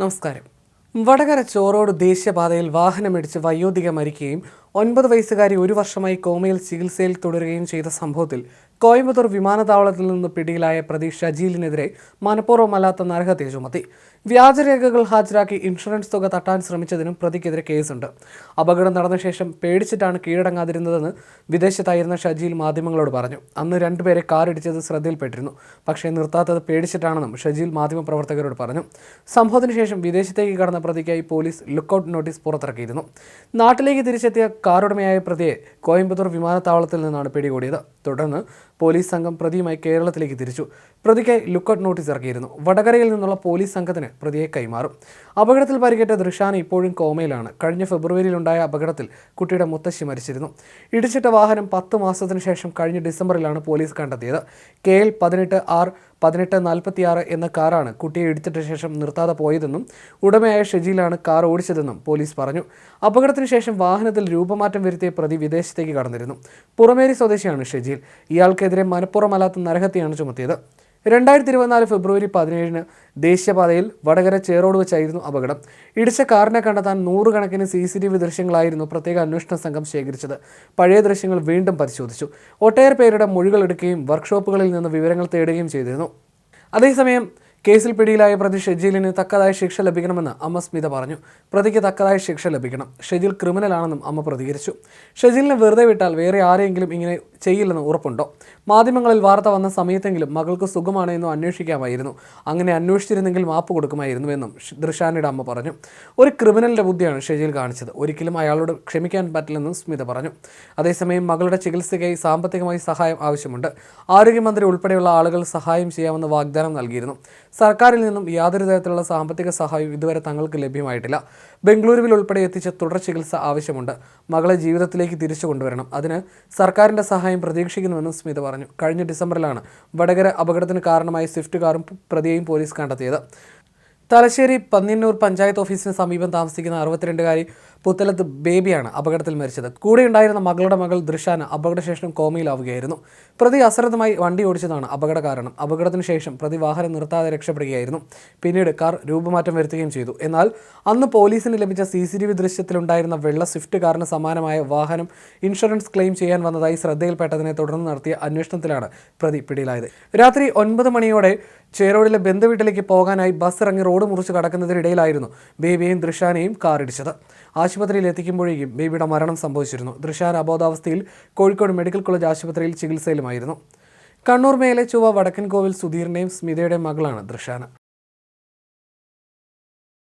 നമസ്കാരം. വടകര ചോറോട് ദേശീയപാതയിൽ വാഹനമിടിച്ച് വയോധിക മരിക്കുകയും ഒൻപത് വയസ്സുകാരി ഒരു വർഷമായി കോമയിൽ ചികിത്സയിൽ തുടരുകയും ചെയ്ത സംഭവത്തിൽ കോയമ്പത്തൂർ വിമാനത്താവളത്തിൽ നിന്ന് പിടിയിലായ പ്രതി ഷജീലിനെതിരെ മനഃപൂർവമല്ലാത്ത നരഹത്യ ചുമത്തി. വ്യാജരേഖകൾ ഹാജരാക്കി ഇൻഷുറൻസ് തുക തട്ടാൻ ശ്രമിച്ചതിനും പ്രതിക്കെതിരെ കേസുണ്ട്. അപകടം നടന്ന ശേഷം പേടിച്ചിട്ടാണ് കീഴടങ്ങാതിരുന്നതെന്ന് വിദേശത്തായിരുന്ന ഷജീൽ മാധ്യമങ്ങളോട് പറഞ്ഞു. അന്ന് രണ്ടുപേരെ കാറിടിച്ചത് ശ്രദ്ധയിൽപ്പെട്ടിരുന്നു. പക്ഷേ നിർത്താത്തത് പേടിച്ചിട്ടാണെന്നും ഷജീൽ മാധ്യമപ്രവർത്തകരോട് പറഞ്ഞു. സംഭവത്തിന് ശേഷം വിദേശത്തേക്ക് കടന്ന പ്രതിക്കായി പോലീസ് ലുക്കൌട്ട് നോട്ടീസ് പുറത്തിറക്കിയിരുന്നു. നാട്ടിലേക്ക് തിരിച്ചെത്തിയ കാറുടമയായ പ്രതിയെ കോയമ്പത്തൂർ വിമാനത്താവളത്തിൽ നിന്നാണ് പിടികൂടിയത്. തുടർന്ന് പോലീസ് സംഘം പ്രതിയുമായി കേരളത്തിലേക്ക് തിരിച്ചു. പ്രതിക്ക് ലുക്കൌട്ട് നോട്ടീസ് ഇറക്കിയിരുന്നു. വടകരയിൽ നിന്നുള്ള പോലീസ് സംഘത്തിന് പ്രതിയെ കൈമാറും. അപകടത്തിൽ പരിക്കേറ്റ ദൃഷാന ഇപ്പോഴും കോമയിലാണ്. കഴിഞ്ഞ ഫെബ്രുവരിയിലുണ്ടായ അപകടത്തിൽ കുട്ടിയുടെ മുത്തശ്ശി മരിച്ചിരുന്നു. ഇടിച്ചിട്ട വാഹനം പത്ത് മാസത്തിനു ശേഷം കഴിഞ്ഞ ഡിസംബറിലാണ് പോലീസ് കണ്ടെത്തിയത്. കെ എൽ പതിനെട്ട് ആർ പതിനെട്ട് നാൽപ്പത്തിയാറ് എന്ന കാറാണ് കുട്ടിയെ ഇടിച്ചിട്ട ശേഷം നിർത്താതെ പോയതെന്നും ഉടമയായ ഷെജിയിലാണ് കാർ ഓടിച്ചതെന്നും പോലീസ് പറഞ്ഞു. അപകടത്തിന് ശേഷം വാഹനത്തിൽ രൂപമാറ്റം വരുത്തിയ പ്രതി വിദേശത്തേക്ക് കടന്നിരുന്നു. പുറമേരി സ്വദേശിയാണ് ഷെജീൽ. ഇയാൾക്കെതിരെ മനഃപ്പുറമല്ലാത്ത നരഹത്യയാണ് ചുമത്തിയത്. രണ്ടായിരത്തി ഇരുപത്തിനാല് ഫെബ്രുവരി പതിനേഴിന് ദേശീയപാതയിൽ വടകര ചേറോട് വെച്ചായിരുന്നു അപകടം. ഇടിച്ച കാറിനെ കണ്ടെത്താൻ നൂറുകണക്കിന് സി സി ടി വി ദൃശ്യങ്ങളായിരുന്നു പ്രത്യേക അന്വേഷണ സംഘം ശേഖരിച്ചത്. പഴയ ദൃശ്യങ്ങൾ വീണ്ടും പരിശോധിച്ചു. ഒട്ടേറെ പേരുടെ മൊഴികൾ എടുക്കുകയും വർക്ക്ഷോപ്പുകളിൽ നിന്ന് വിവരങ്ങൾ തേടുകയും ചെയ്തിരുന്നു. അതേസമയം കേസിൽ പിടിയിലായ പ്രതി ഷെജീലിന് തക്കതായ ശിക്ഷ ലഭിക്കണമെന്ന് അമ്മ സ്മിത പറഞ്ഞു. പ്രതിക്ക് തക്കതായ ശിക്ഷ ലഭിക്കണം. ഷെജീൽ ക്രിമിനലാണെന്നും അമ്മ പ്രതികരിച്ചു. ഷെജീലിനെ വെറുതെ വിട്ടാൽ വേറെ ആരെയെങ്കിലും ഇങ്ങനെ ചെയ്യില്ലെന്ന് ഉറപ്പുണ്ടോ? മാധ്യമങ്ങളിൽ വാർത്ത വന്ന സമയത്തെങ്കിലും മകൾക്ക് സുഖമാണ് എന്ന് അന്വേഷിക്കാമായിരുന്നു. അങ്ങനെ അന്വേഷിച്ചിരുന്നെങ്കിൽ മാപ്പ് കൊടുക്കുമായിരുന്നുവെന്നും ദൃശാനയുടെ അമ്മ പറഞ്ഞു. ഒരു ക്രിമിനലിന്റെ ബുദ്ധിയാണ് ഷെജീൽ കാണിച്ചത്. ഒരിക്കലും അയാളോട് ക്ഷമിക്കാൻ പറ്റില്ലെന്നും സ്മിത പറഞ്ഞു. അതേസമയം മകളുടെ ചികിത്സയ്ക്കായി സാമ്പത്തികമായി സഹായം ആവശ്യമുണ്ട്. ആരോഗ്യമന്ത്രി ഉൾപ്പെടെയുള്ള ആളുകൾ സഹായം ചെയ്യാമെന്ന് വാഗ്ദാനം നൽകിയിരുന്നു. സർക്കാരിൽ നിന്നും യാതൊരു തരത്തിലുള്ള സാമ്പത്തിക സഹായവും ഇതുവരെ തങ്ങൾക്ക് ലഭ്യമായിട്ടില്ല. ബംഗളൂരുവിൽ ഉൾപ്പെടെ എത്തിച്ച തുടർ ചികിത്സ ആവശ്യമുണ്ട്. മകളെ ജീവിതത്തിലേക്ക് തിരിച്ചു കൊണ്ടുവരണം. അതിന് സർക്കാരിന്റെ സഹായം പ്രതീക്ഷിക്കുന്നുവെന്നും സ്മിത പറഞ്ഞു. കഴിഞ്ഞ ഡിസംബറിലാണ് വടകര അപകടത്തിന് കാരണമായി സ്വിഫ്റ്റ് കാറും പ്രതിയെയും പോലീസ് കണ്ടെത്തിയത്. തലശ്ശേരി പന്നിയന്നൂർ പഞ്ചായത്ത് ഓഫീസിന് സമീപം താമസിക്കുന്ന അറുപത്തിരണ്ടുകാരി പുത്തലത്ത് ബേബിയാണ് അപകടത്തിൽ മരിച്ചത്. കൂടെ ഉണ്ടായിരുന്ന മകളുടെ മകൾ ദൃശാന അപകടശേഷം കോമയിലാവുകയായിരുന്നു. പ്രതി അശ്രദ്ധമായി വണ്ടി ഓടിച്ചതാണ് അപകട കാരണം. അപകടത്തിന് ശേഷം പ്രതി വാഹനം നിർത്താതെ രക്ഷപ്പെടുകയായിരുന്നു. പിന്നീട് കാർ രൂപമാറ്റം വരുത്തുകയും ചെയ്തു. എന്നാൽ അന്ന് പോലീസിന് ലഭിച്ച സി സി ടി വി ദൃശ്യത്തിലുണ്ടായിരുന്ന വെള്ള സ്വിഫ്റ്റ് കാറിന് സമാനമായ വാഹനം ഇൻഷുറൻസ് ക്ലെയിം ചെയ്യാൻ വന്നതായി ശ്രദ്ധയിൽപ്പെട്ടതിനെ തുടർന്ന് നടത്തിയ അന്വേഷണത്തിലാണ് പ്രതി പിടിയിലായത്. രാത്രി ഒൻപത് മണിയോടെ ചേരോടിലെ ബന്ധുവീട്ടിലേക്ക് പോകാനായി ബസ് ഇറങ്ങി റോഡ് മുറിച്ച് കടക്കുന്നതിനിടയിലായിരുന്നു ബേബിയെയും ദൃശാനെയും കാറിടിച്ചത്. ആശുപത്രിയിൽ എത്തിക്കുമ്പോഴേക്കും ബേബിയുടെ മരണം സംഭവിച്ചിരുന്നു. ദൃശാന അബോധാവസ്ഥയിൽ കോഴിക്കോട് മെഡിക്കൽ കോളേജ് ആശുപത്രിയിൽ ചികിത്സയിലുമായിരുന്നു. കണ്ണൂർ മേലെ ചൊവ്വ വടക്കൻ കോവിൽ സുധീറിന്റെയും സ്മിതയുടെയും മകളാണ് ദൃശാന